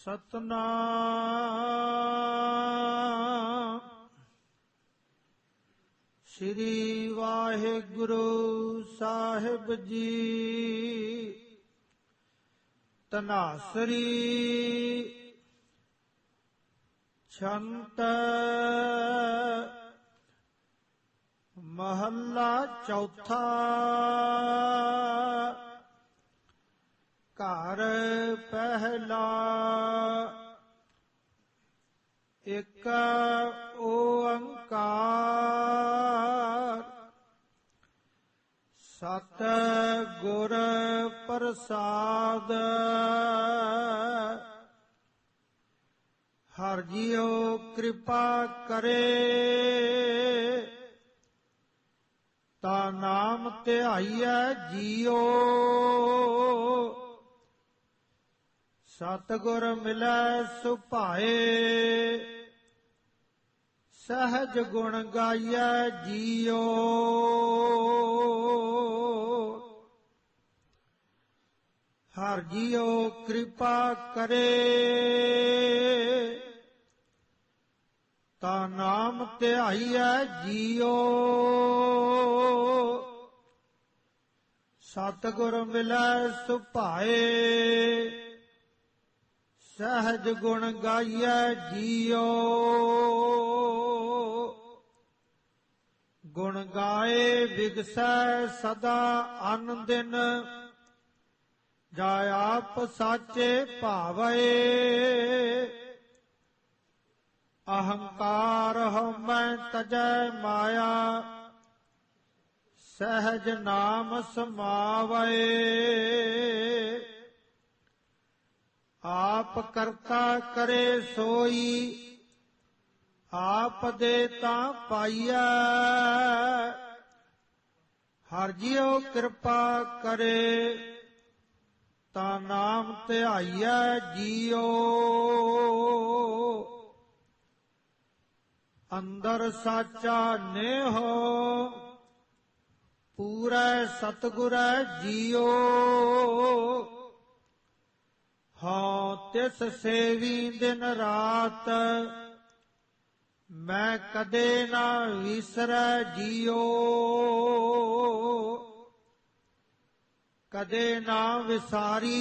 ਸਤਨਾਮ ਸ੍ਰੀ ਵਾਹਿਗੁਰੂ ਸਾਹਿਬ ਜੀ ਤਨਾਸਰੀ ਛੰਤ ਮਹੱਲਾ ਚੌਥਾ ਘਰ ਪਹਿਲਾ ਇਕ ਓੰਕਾਰ। ਸਤ ਗੁਰ ਪ੍ਰਸਾਦ। ਹਰ ਜੀਓ ਕਿਰਪਾ ਕਰੇ। ਤਾ ਨਾਮ ਧਿਆਈਐ ਜੀਓ ਸਤਗੁਰ ਮਿਲੈ ਸੁਭਾਏ। ਸਹਜ ਗੁਣ ਗਾਈਐ ਜੀਓ। ਹਰ ਜੀਓ ਕਿਰਪਾ ਕਰੇ। ਤਾ ਨਾਮ ਧਿਆਈਐ ਜੀਓ। ਸਤਗੁਰ ਮਿਲੈ ਸੁਭਾਏ। ਸਹਜ ਗੁਣ ਗਾਈਐ ਜੀਓ ਗੁਣ ਗਾਏ ਵਿਗਸੈ ਸਦਾ ਅਨ ਦਿਨ ਜਾ ਆਪ ਸਾਚੇ ਭਾਵੈ ਅਹੰਕਾਰ ਹਉਮੈ ਤਜੈ ਮਾਇਆ ਸਹਜ ਨਾਮ ਸਮਾਵੈ ਆਪ ਕਰਤਾ ਕਰੇ ਸੋਈ, ਆਪ ਦੇ ਤਾਂ ਪਾਈਐ। ਹਰ ਜਿਉ ਕਿਰਪਾ ਕਰੇ, ਤਾਂ ਨਾਮ ਧਿਆਈਐ ਜੀਓ। ਅੰਦਰ ਸਾਚਾ ਨੇਹੋ ਪੂਰੈ ਸਤਗੁਰੈ ਜੀਓ। ਹਾਂ ਤਿਸ ਸੇਵੀ ਦਿਨ ਰਾਤ, ਮੈਂ ਕਦੇ ਨਾ ਵਿਸਰੈ ਜੀਓ। ਕਦੇ ਨਾ ਵਿਸਾਰੀ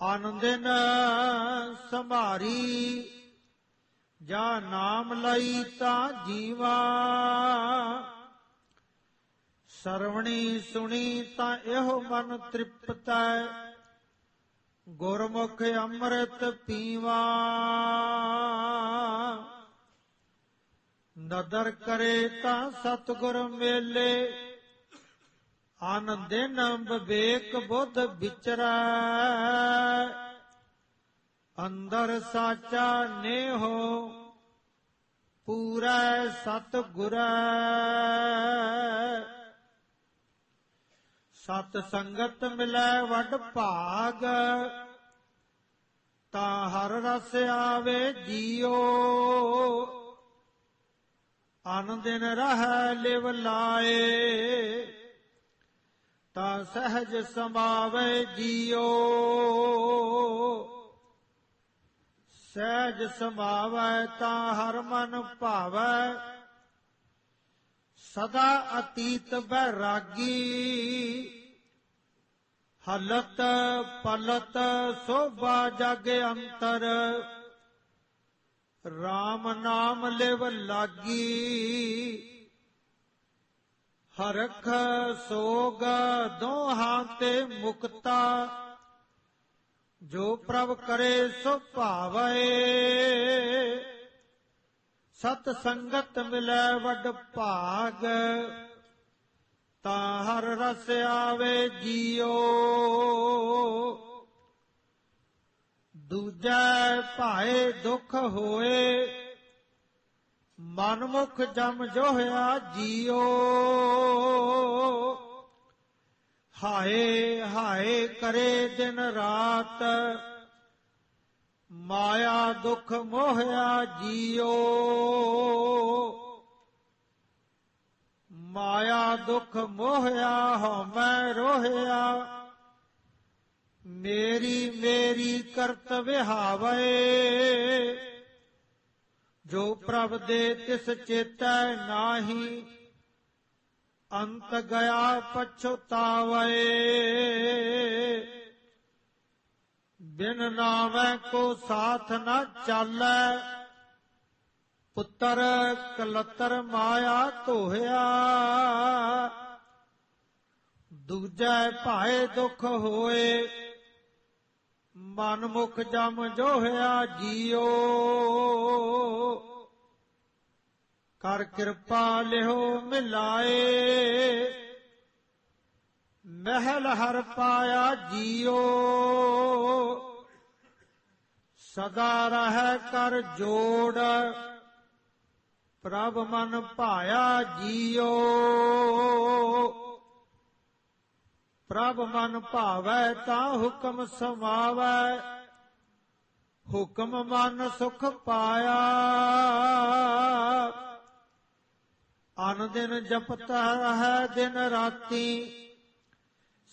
ਆਨੰਦਨ ਸੰਭਾਰੀ, ਜਾ ਨਾਮ ਲਈ ਤਾਂ ਜੀਵਾ। ਸਰਵਣੀ ਸੁਣੀ ਤਾਂ ਇਹੋ ਮਨ ਤ੍ਰਿਪਤੈ। ਗੁਰਮੁਖ ਅੰਮ੍ਰਿਤ ਪੀਵਾ। ਨਦਰ ਕਰੇ ਤਾਂ ਸਤਗੁਰ ਮੇਲੇ। ਆਨੰਦਿਨ ਵਿਵੇਕ ਬੁੱਧ ਵਿਚਰੈ। ਅੰਦਰ ਸਾਚਾ ਨੇਹੋ, ਪੂਰਾ ਸਤ ਸਤ ਸੰਗਤ ਮਿਲੈ ਵੱਡ ਭਾਗ, ਤਾਂ ਹਰ ਰਸ ਆਵੇ ਜੀਓ। ਆਨੰਦਿਨ ਰਹਿ ਲਿਵ ਲਾਏ, ਤਾਂ ਸਹਜ ਸਮਾਵੇ ਜੀਓ। ਸਹਿਜ ਸਮਾਵੈ ਤਾਂ ਹਰ ਮਨ ਭਾਵੈ ਸਦਾ ਅਤੀਤ ਬੈਰਾਗੀ ਹਲਤ ਪਲਤ ਸੋਭਾ ਜਗ ਅੰਤਰ। RAM ਨਾਮ ਲਿਵ ਲਾਗੀ। ਹਰਖ ਸੋਗ ਦੋਹਾਂ ਤੇ ਮੁਕਤਾ। ਜੋ ਪ੍ਰਭ ਕਰੇ ਸੋ ਭਾਵੈ। ਸਤ ਸੰਗਤ ਮਿਲੈ ਵੱਡ ਭਾਗ, ਤਾਂ ਹਰ ਰਸ ਆਵੇ ਜੀਓ। ਦੂਜੈ ਭਾਏ ਦੁਖ ਹੋਏ, ਮਨਮੁਖ ਜਮ ਜੋਹਿਆ ਜੀਓ। ਹਾਏ ਹਾਏ ਕਰੇ ਦਿਨ ਰਾਤ ਮਾਇਆ ਦੁਖ ਮੋਹਿਆ ਜੀਓ। ਮਾਇਆ ਦੁਖ ਮੋਹਿਆ ਹਉਮੈ ਰੋਹਿਆ। ਮੇਰੀ ਮੇਰੀ ਕਰਤ ਵਿਹਾਵੇ। ਜੋ ਪ੍ਰਭ ਦੇ ਤਿਸ ਚੇਤੈ ਨਾਹੀ, ਅੰਤ ਗਿਆ ਪਛਤਾਵੇ। ਬਿਨ ਨਾਮੈ ਕੋ ਸਾਥ ਨਾ ਚਾਲੈ, ਪੁੱਤਰ ਕਲਤਰ ਮਾਇਆ ਧੋਇਆ ਦੂਜੈ ਭਾਏ ਦੁਖ ਹੋਏ ਮਨ ਮੁਖ ਜਮ ਜੋਹਿਆ ਜੀਓ। ਕਰ ਕਿਰਪਾ ਲਿਓ ਮਿਲਾਏ। ਮਹਿਲ ਹਰ ਪਾਇਆ ਜੀਓ। ਸਦਾ ਰਹਿ ਕਰ ਜੋੜ, ਪ੍ਰਭ ਮਨ ਭਾਇਆ ਜੀਓ। ਪ੍ਰਭ ਮਨ ਭਾਵੈ ਤਾਂ ਹੁਕਮ ਸਮਾਵੈ, ਹੁਕਮ ਮਨ ਸੁਖ ਪਾਇਆ। ਅਨ ਦਿਨ ਜਪਤਾ ਹੈ ਦਿਨ ਰਾਤੀ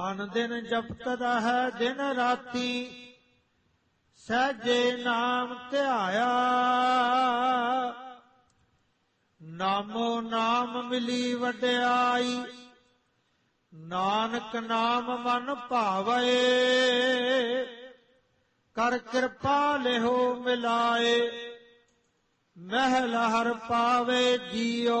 ਅਨ ਦਿਨ ਜਪਤ ਹੈ ਦਿਨ ਰਾਤੀ, ਸਹਜੇ ਨਾਮ ਧਿਆਇਆ। ਨਾਮੋ ਨਾਮ ਮਿਲੀ ਵਡਿਆਈ, ਨਾਨਕ ਨਾਮ ਮਨ ਭਾਵੇ ਕਰ ਕਿਰਪਾ ਲਿਹੋ ਮਿਲਾਏ, ਮਹਿਲ ਹਰ ਪਾਵੇ ਜੀਓ।